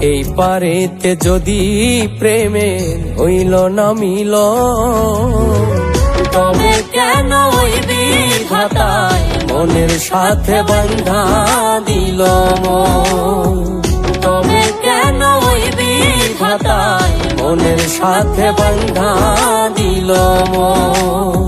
এই পারেতে যদি প্রেমে হইল না মিল তবে কেন মনের সাথে বন্ধা দিল? তবে কেন ওই বিধাতায় মনের সাথে বন্ধা দিল মন?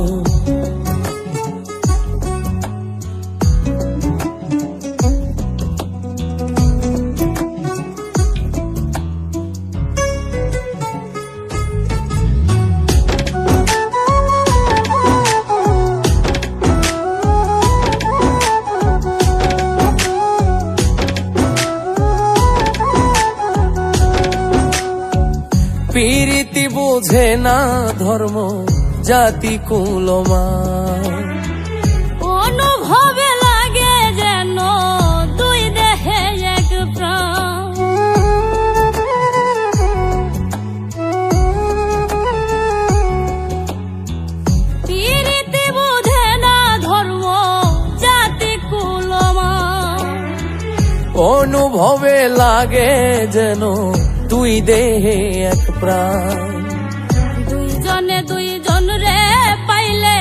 পীরিতি বুঝে না ধর্ম জাতি কুলমা অনুভবে লাগে যেন দুই দেহে এক প্রাণ। পীড়িতি বুঝে না ধর্ম জাতি কুলমা অনুভবে লাগে যেন দুই দেহে এক প্রাণ। দুইজনে দুইজন রে পাইলে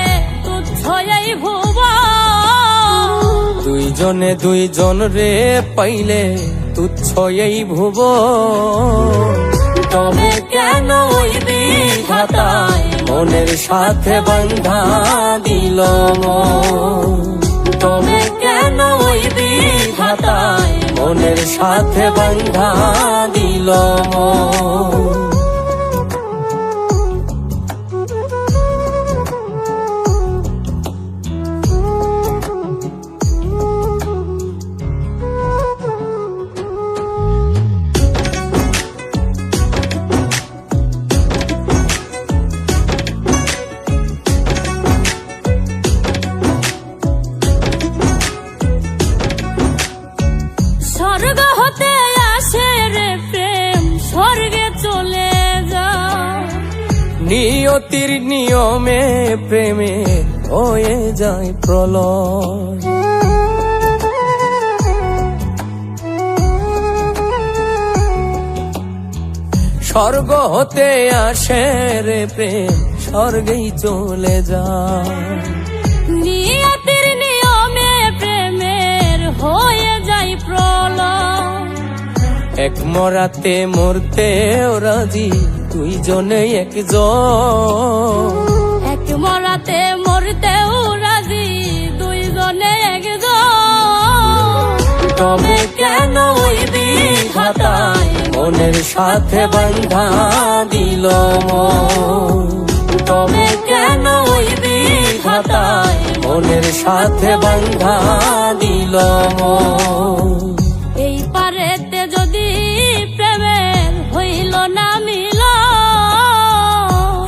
এই ভুব দুইজনে দুইজন রে পাইলে তুচ্ছ এই ভুব তবে কেন ওই বিধাতায় মনের সাথে বন্ধা দিল? তবে কেন ওই বিধাতায় মনের সাথে বন্ধা দিল মন? নিয়তির নিয়মে প্রেমে হয়ে যায় প্রলয়। স্বর্গ হতে আসে রে প্রেম স্বর্গেই চলে যায়। নিয়তির নিয়মে প্রেমের হয়ে যায় প্রলয়। এক মরাতে মরতে রাজি দুইজনে একজন এক মরাতে মরতেও রাজি দুইজনে একজন তবে কেন ওই বিধাতায় মনের সাথে বন্ধা দিল? তবে কেন ওই বিধাতায় মনের সাথে বন্ধা দিল মন?